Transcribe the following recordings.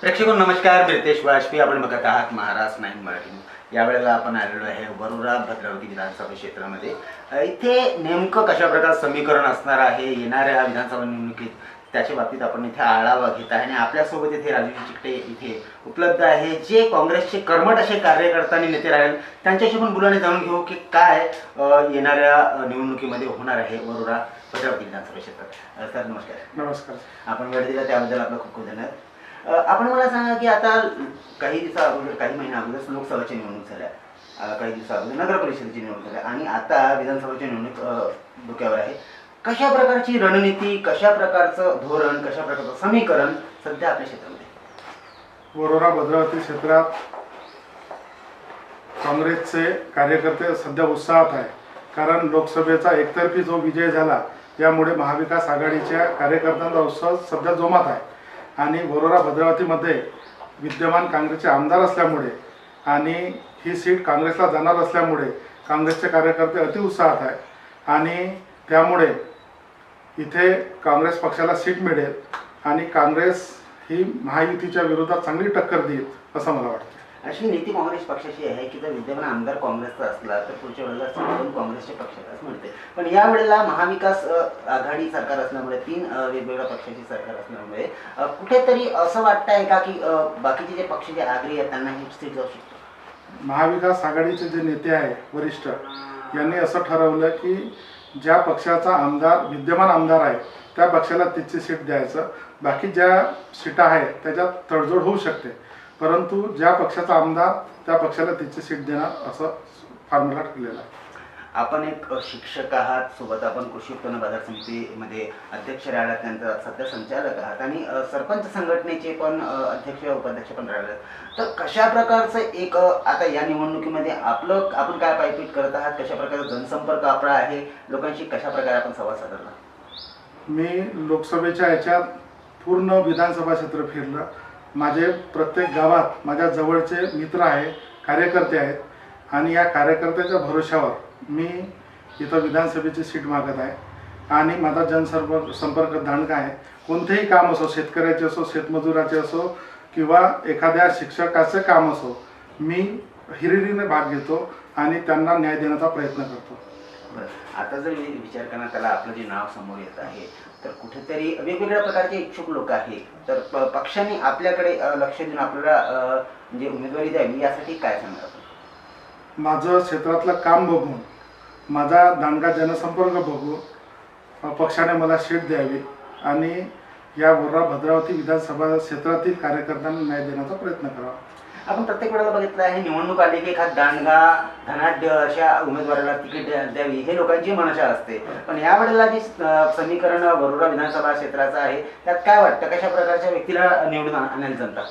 प्रेक्षको नमस्कार ब्रितेश वाजपेयी. आपण बघत आहात महाराष्ट्र नाईन मराठी. यावेळेला आपण आलेलो आहे वरोरा भद्रावती विधानसभा क्षेत्रामध्ये. इथे नेमकं कशा प्रकार समीकरण असणार आहे येणाऱ्या विधानसभा निवडणुकीत त्याच्या बाबतीत आपण इथे आढावा घेत आहे आणि आपल्यासोबत इथे राजू चिकटे इथे उपलब्ध आहे जे काँग्रेसचे कर्मठ असे कार्यकर्ता आणि नेते राहील. त्यांच्याशी पण बोलाने जाणून घेऊ की काय येणाऱ्या निवडणुकीमध्ये होणार आहे वरोरा भद्रावती विधानसभा क्षेत्रात सर नमस्कार. नमस्कार. आपण वेळ दिला त्याबद्दल आपलं खूप खूप धन्यवाद. आपण मला सांगा की आता काही दिवसा अगोदर काही महिन्या अगोदर लोकसभेची निवडणूक झाल्या. काही दिवसा अगोदर नगर परिषदेची निवडणूक झाल्या. आणि आता विधानसभेची निवडणूक डोक्यावर आहे. कशा प्रकारची रणनीती कशा प्रकारचं धोरण कशा प्रकारचं समीकरण सध्या आपल्या क्षेत्रामध्ये? वरोरा भद्रावती क्षेत्रात काँग्रेसचे कार्यकर्ते सध्या उत्साहात आहे कारण लोकसभेचा एकतर्फी जो विजय झाला त्यामुळे महाविकास आघाडीच्या कार्यकर्त्यांचा उत्साह सध्या जोमात आहे. आणि वरोरा भद्रावतीमध्ये विद्यमान काँग्रेसचे आमदार असल्यामुळे आणि ही सीट काँग्रेसला जाणार असल्यामुळे काँग्रेसचे कार्यकर्ते अतिउत्साहात आहे आणि त्यामुळे इथे काँग्रेस पक्षाला सीट मिळेल आणि काँग्रेस ही महायुतीच्या विरोधात चांगली टक्कर देईल असं मला वाटतं. अशी नीती काँग्रेस पक्षाची आहे की जर विद्यमान आमदार काँग्रेसचा असला तर पुढच्या वेळेला सीट काँग्रेसच्या पक्षालाच मिळते. पण या वेळेला महाविकास आघाडी सरकार असल्यामुळे तीन वेगवेगळ्या पक्षाची सरकार असल्यामुळे कुठेतरी असं वाटतंय का की बाकीचे जे पक्ष जे आग्रही आहेत त्यांना ही सीट जाऊ शकतो? महाविकास आघाडीचे जे नेते आहे वरिष्ठ यांनी असं ठरवलं की ज्या पक्षाचा आमदार विद्यमान आमदार आहे त्या पक्षाला तिची सीट द्यायचं. बाकी ज्या सीटा आहेत त्याच्यात तडजोड होऊ शकते. परंतु ज्या पक्षाचा आमदार त्या पक्षाला तिची सीट देणार असं फॉर्म्युला ठरलेला आहे. आपण एक शिक्षक आहात सोबत आपण कृषी उत्पन्न बाजार समितीमध्ये अध्यक्ष राहिलात त्यांचा सध्या संचालक आहात आणि सरपंच संघटनेचे पण अध्यक्ष उपाध्यक्ष पण राहिले तर कशा प्रकारचं एक आता या निवडणुकीमध्ये आपलं आपण काय पायपीट करत आहात? कशा प्रकारचा जनसंपर्क आपला आहे? लोकांशी कशा प्रकारे आपण संवाद साधला? मी लोकसभेच्या याच्यात पूर्ण विधानसभा क्षेत्र फिरलं. माझे प्रत्येक गावात माझ्या जवळचे मित्र आहे कार्यकर्ते आहेत आणि या कार्यकर्त्याच्या भरोश्यावर मी इथं विधानसभेची सीट मागत आहे. आणि माझा जनसंपर्क संपर्क दांडगा आहे. कोणतेही काम असो शेतकऱ्याचे असो शेतमजुराचे असो किंवा एखाद्या शिक्षकाचं काम असो मी हिरिरीने भाग घेतो आणि त्यांना न्याय देण्याचा प्रयत्न करतो. आता जर मी विचार करणार त्याला आपलं जे नाव समोर येत आहे तर कुठेतरी वेगवेगळ्या प्रकारचे इच्छुक लोक आहेत. तर प- पक्षाने आपल्याकडे लक्ष देऊन आपल्याला म्हणजे उमेदवारी द्यावी यासाठी काय सांगणार माझं क्षेत्रातलं काम बघून माझा दांडगा जनसंपर्क बघून पक्षाने मला सीट द्यावी आणि या वर्रा भद्रावती विधानसभा क्षेत्रातील कार्यकर्त्यांना न्याय देण्याचा प्रयत्न करावा. आपण प्रत्येक वेळेला बघितलं आहे निवडणूक आली की एखाद दांडगा धनाढ्य अशा उमेदवाराला तिकीट द्यावी हे लोकांची मनशा असते. पण या वेळेला जी समीकरण वरोरा विधानसभा क्षेत्राचं आहे त्यात काय वाटतं? कशा प्रकारच्या व्यक्तीला निवडून आणायला जनता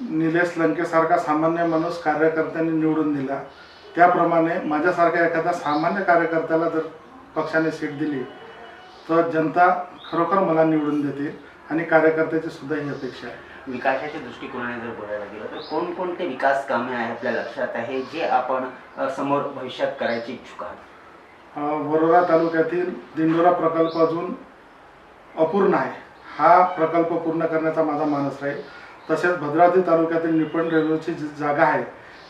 निलेश लंकेसारखा सामान्य माणूस कार्यकर्त्यांनी निवडून दिला. त्याप्रमाणे माझ्यासारख्या एखाद्या सामान्य कार्यकर्त्याला जर पक्षाने सीट दिली तर जनता खरोखर मला निवडून देते आणि कार्यकर्त्याची सुद्धा ही अपेक्षा आहे. विकासाच्या दृष्टिकोनाने जर बोलायला गेलं तर कोणकोणते विकास कामे आहे आपल्या लक्षात आहे जे आपण समोर भविष्यात करायची इच्छुक आहात? वरोरा तालुक्यातील दिंडोरा प्रकल्प अजून अपूर्ण आहे. हा प्रकल्प पूर्ण करण्याचा माझा मानस राहील. तसेच भद्रावती तालुक्यातील निपण रेल्वेची जी जागा आहे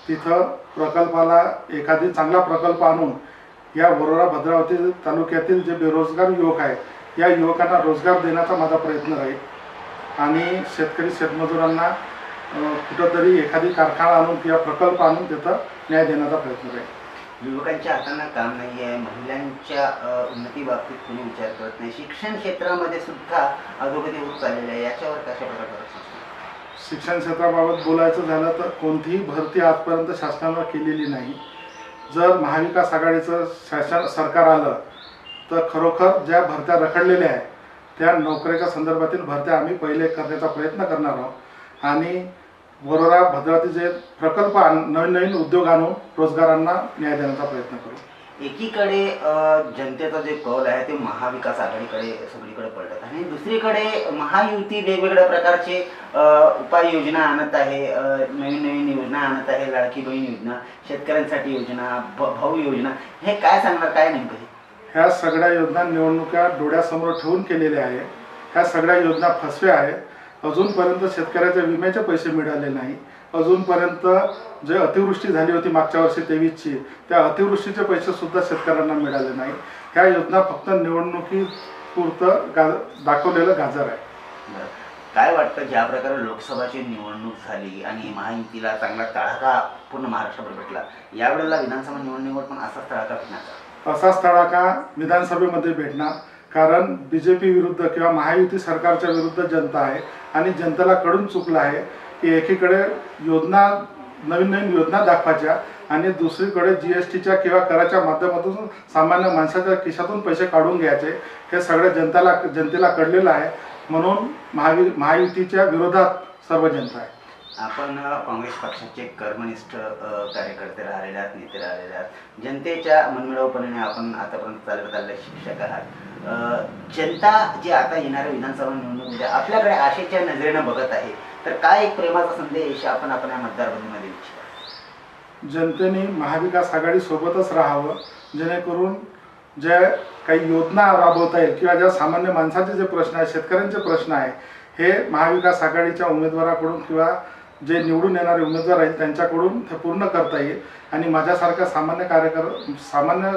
तिथं प्रकल्पाला एखादी चांगला प्रकल्प आणून या वरोरा भद्रावती तालुक्यातील जे बेरोजगार युवक आहेत या युवकांना रोजगार देण्याचा माझा प्रयत्न राहील. आणि शेतकरी शेतमजुरांना कुठंतरी एखादी कारखाना आणून किंवा प्रकल्प आणून तिथं न्याय देण्याचा प्रयत्न राहील युवकांच्या हातांना काम नाही आहे महिलांच्या अ, उन्नती बाबतीत कोणी विचार करत नाही. शिक्षण क्षेत्रामध्ये सुद्धा अधोगती होत चाललेली आहे. याच्यावर कशा प्रकारे शिक्षण क्षेत्राबाबत बोलायचं झालं तर कोणतीही भरती आजपर्यंत शासनानं केलेली नाही. जर महाविकास आघाडीचं शासन सरकार आलं तर खरोखर ज्या भरत्या रखडलेल्या आहेत त्या नोकऱ्याच्या संदर्भातील भरत्या आम्ही पहिले करण्याचा प्रयत्न करणार आहोत. आणि वरोरा भद्रावती जे प्रकल्प आण नवीन नवीन उद्योग आणून रोजगारांना न्याय देण्याचा प्रयत्न करू. एकीकडे जनतेचा जे कौल आहे ते महाविकास आघाडीकडे सगळीकडे पडत आणि दुसरीकडे महायुती वेगवेगळ्या प्रकारचे उपाययोजना आणत आहे. नवीन नवीन योजना आणत आहे. लाडकी बहीण योजना शेतकऱ्यांसाठी योजना भ- भाऊ योजना. हे काय सांगणार? काय नेमकं ह्या सगळ्या योजना निवडणुका डोळ्यासमोर ठेवून केलेल्या आहे ह्या सगळ्या योजना फसव्या आहे अजूनपर्यंत शेतकऱ्याच्या विम्याचे पैसे मिळाले नाही. अजूनपर्यंत जे अतिवृष्टी झाली होती मागच्या वर्षी तेवीसची त्या अतिवृष्टीचे पैसेसुद्धा शेतकऱ्यांना मिळाले नाही. ह्या योजना फक्त निवडणुकीपुरतं गा दाखवलेलं गाजर आहे. काय वाटतं ज्या प्रकारे लोकसभाची निवडणूक झाली आणि महायुतीला चांगला तडाखा पूर्ण महाराष्ट्रभर भेटला यावेळेला विधानसभा निवडणुकीवर पण असाच तडाखा भेटण्याचा असाच तडाखा विधानसभेमध्ये भेटणार. कारण बी जे पी विरुद्ध किंवा महायुती सरकारच्या विरुद्ध जनता आहे आणि जनतेला कळून चुकलं आहे की एकीकडे योजना नवीन नवीन योजना दाखवायच्या आणि दुसरीकडे जी एस टीच्या किंवा कराच्या माध्यमातून सामान्य माणसाच्या खिशातून पैसे काढून घ्यायचे. हे सगळं जनताला जनतेला कळलेलं आहे. म्हणून महावि महायुतीच्या विरोधात सर्व जनता आहे. आपण काँग्रेस पक्षाचे कर्मनिष्ठ कार्यकर्ते राहिलेले आहात नेते राहिलेले आहात. जनतेच्या मनमिळवपणाने आपण आतापर्यंत चालत आलेले शिक्षक आहात. जनता जी आता येणाऱ्या विधानसभा निवडणुकीमध्ये आपल्याकडे आशेच्या नजरेनं बघत आहे तर काय एक प्रेमाचा संदेश आपण आपल्या मतदारबंदीमध्ये इच्छिता जनतेने महाविकास आघाडी सोबतच राहावं जेणेकरून जे काही योजना राबवता येईल किंवा ज्या सामान्य माणसाचे जे प्रश्न आहेत शेतकऱ्यांचे प्रश्न आहे हे महाविकास आघाडीच्या उमेदवाराकडून किंवा जे निवडून येणारे उमेदवार आहेत त्यांच्याकडून ते पूर्ण करता येईल. आणि माझ्यासारख्या सामान्य कार्यकर सामान्य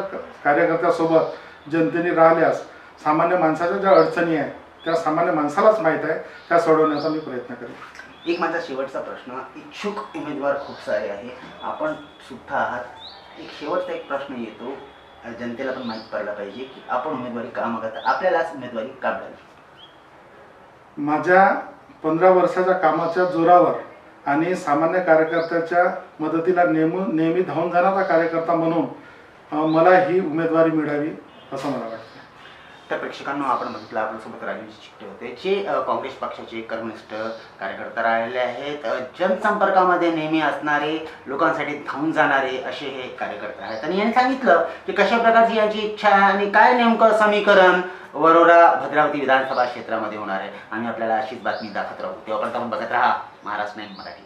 कार्यकर्त्यासोबत जनतेने राहिल्यास सामान्य माणसाच्या ज्या अडचणी आहेत त्या सामान्य माणसालाच माहीत आहे त्या सोडवण्याचा मी प्रयत्न करेन. एक माझा शेवटचा प्रश्न इच्छुक उमेदवार खूप सारे आहे. आपण सुद्धा आहात. एक शेवटचा एक प्रश्न येतो. जनतेला पण माहीत पडला पाहिजे की आपण उमेदवारी का मागत आपल्यालाच उमेदवारी का मिळाली? माझ्या पंधरा वर्षाच्या कामाच्या जोरावर आणि सामान्य कार्यकर्त्याच्या मदतीला नेम नेहमी धावून जाणारा कार्यकर्ता म्हणून मला ही उमेदवारी मिळावी असं मला वाटतं. तर प्रेक्षकांना आपण बघितलं आपल्यासोबत राजूजी चिकटे होते जे काँग्रेस पक्षाचे कर्मनिष्ठ कार्यकर्ता राहिलेले आहेत. जनसंपर्कामध्ये नेहमी असणारे लोकांसाठी धावून जाणारे असे हे कार्यकर्ते आहेत. आणि यांनी सांगितलं की कशा प्रकारची यांची इच्छा आहे आणि काय नेमकं समीकरण वरोरा भद्रावती विधानसभा क्षेत्रामध्ये होणार आहे. आम्ही आपल्याला अशीच बातमी दाखवत राहू. तेव्हापर्यंत आपण बघत राहा महाराष्ट्र नाही मराठी.